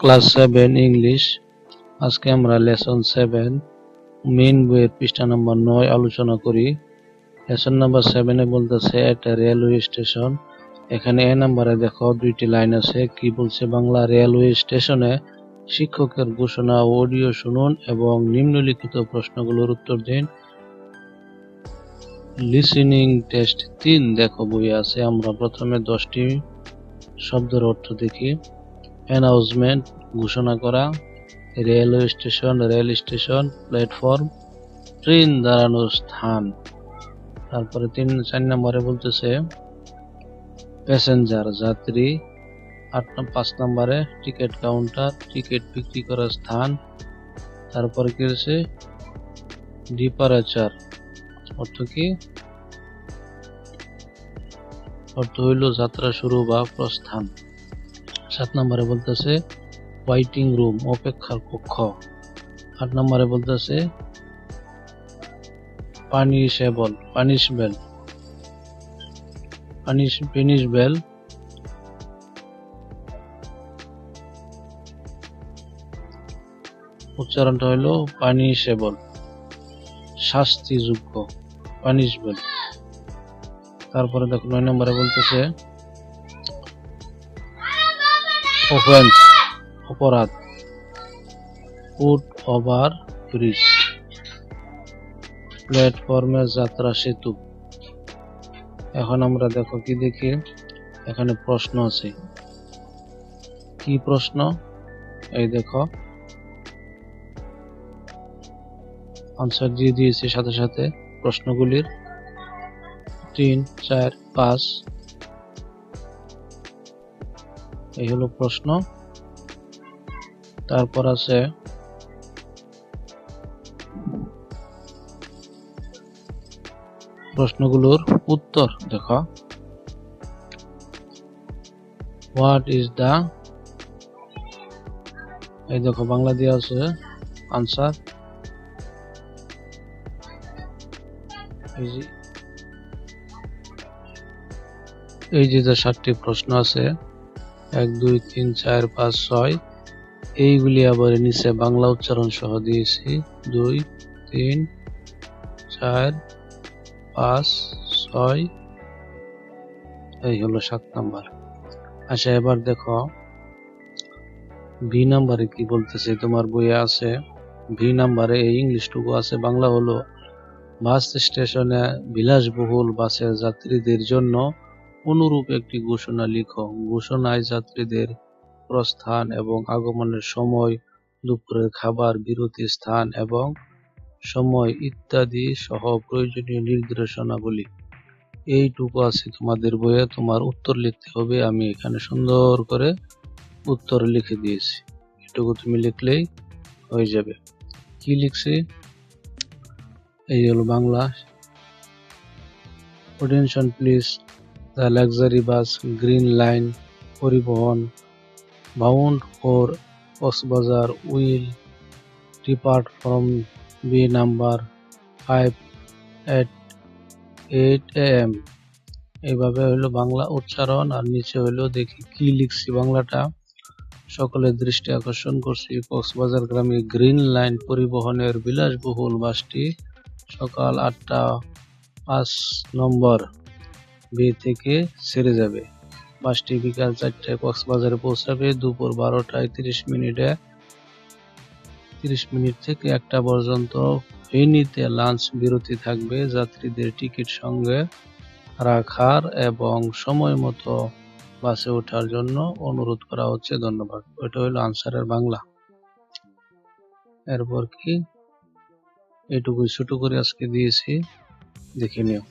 Class seven English. আজকে আমরা lesson seven, main বইয়ের পৃষ্ঠা নম্বর নয় আলোচনা করি। লেসন নাম্বার সেভেনে বলতেছে, একটা রেলওয়ে স্টেশন। এখানে এ নাম্বারে দেখো দুইটি লাইন আছে, কি বলছে বাংলা রেলওয়ে স্টেশনে শিক্ষকের ঘোষণা, অডিও শুনুন এবং নিম্নলিখিত প্রশ্নগুলোর উত্তর দিন। লিসেনিং টেস্ট তিন দেখো বই আছে। আমরা প্রথমে দশটি শব্দের অর্থ দেখি। অ্যানাউন্সমেন্ট ঘোষণা করা railway station rail station platform train দাঁড়ানোর স্থান। তারপরে তিন, চার নম্বরে বলতেছে প্যাসেঞ্জার যাত্রী। আট পাঁচ নম্বরে টিকিট কাউন্টার টিকিট বিক্রি করার স্থান। তারপরে কি রয়েছে ডিপারেচার অর্থ কি? অর্থ হইল যাত্রা শুরু বা প্রস্থান। সাত নম্বরে বলতেছে ওয়াইটিং রুম অপেক্ষার কক্ষ। আট নম্বরে বলতেছে punishable punish able punish finish able উচ্চারণটা হইল পানিশেবল শাস্তিযোগ্য পানিশবেল তারপরে দেখো নয় নম্বরে বলতেছে অফেন্স অপরাধ। Foot over bridge. প্ল্যাটফর্মের যাত্রা সেতু। এখন আমরা দেখো কি দেখি? এখানে প্রশ্ন আছে। কি প্রশ্ন? এই দেখো। আনসার দিয়ে দিয়েছি সাথে সাথে প্রশ্নগুলির। তিন, চার, পাঁচ। এই হলো প্রশ্ন। তারপর আছে, প্রশ্নগুলোর উত্তর দেখো। হোয়াট ইজ দা এই দেখো বাংলা দিয়ে আছে আনসার এই যে যে সাতটি প্রশ্ন আছে এক, দুই, তিন, চার, পাঁচ, ছয়। এইগুলি আবার নিচে বাংলা উচ্চারণ সহ দিয়েছি। দুই, তিন, চার, পাঁচ, ছয়। এই হলো সাত নাম্বার। আচ্ছা এবার দেখো। ভি নাম্বারে কি বলতেছে? তোমার বইয়ে আছে। ভি নাম্বারে এই ইংলিশটুকু আছে। বাংলা হলো বাস স্টেশনে বিলাসবহুল বাসের যাত্রীদের জন্য অনুরূপ একটি ঘোষণা লিখো। ঘোষণায় যাত্রীদের প্রস্থান এবং আগমনের সময় দুপুরের খাবার, বিরতি, স্থান এবং সময় ইত্যাদি সহ প্রয়োজনীয় নির্দেশনাগুলি এইটুকু আছে তোমাদের বইয়ে। তোমার উত্তর লিখতে হবে। আমি এখানে সুন্দর করে উত্তর লিখে দিয়েছি। এটুকু তুমি লিখলেই হয়ে যাবে। কি লিখছি? এই হলো Bangla. Attention please the luxury bus Green Line, পরিবহন, bound for Cox's Bazar, will, depart from B number five at eight AM এইভাবে হলো বাংলা উচ্চারণ, আর নিচে হলো দেখি কি লিখছি বাংলাটা। সকলের দৃষ্টি আকর্ষণ করছি, কক্সবাজার গ্রামে গ্রিন লাইন পরিবহনের বিলাসবহুল বাসটি সকাল আটটা পাঁচ নম্বর। বে থেকে ছেড়ে যাবে। বাসটি বিকাল চারটায় কক্সবাজারে পৌঁছাবে, দুপুর বারোটায় তিরিশ মিনিটে। তিরিশ মিনিট থেকে একটা পর্যন্ত ফেনীতে লাঞ্চ বিরতি থাকবে। যাত্রীদের টিকিট সঙ্গে রাখার এবং সময় মতো বাসে ওঠার জন্য অনুরোধ করা হচ্ছে। ধন্যবাদ। ওইটা হলো আনসারের বাংলা। এরপর কি? এটুকু ছোট করে আজকে দিয়েছি। দেখে নিও।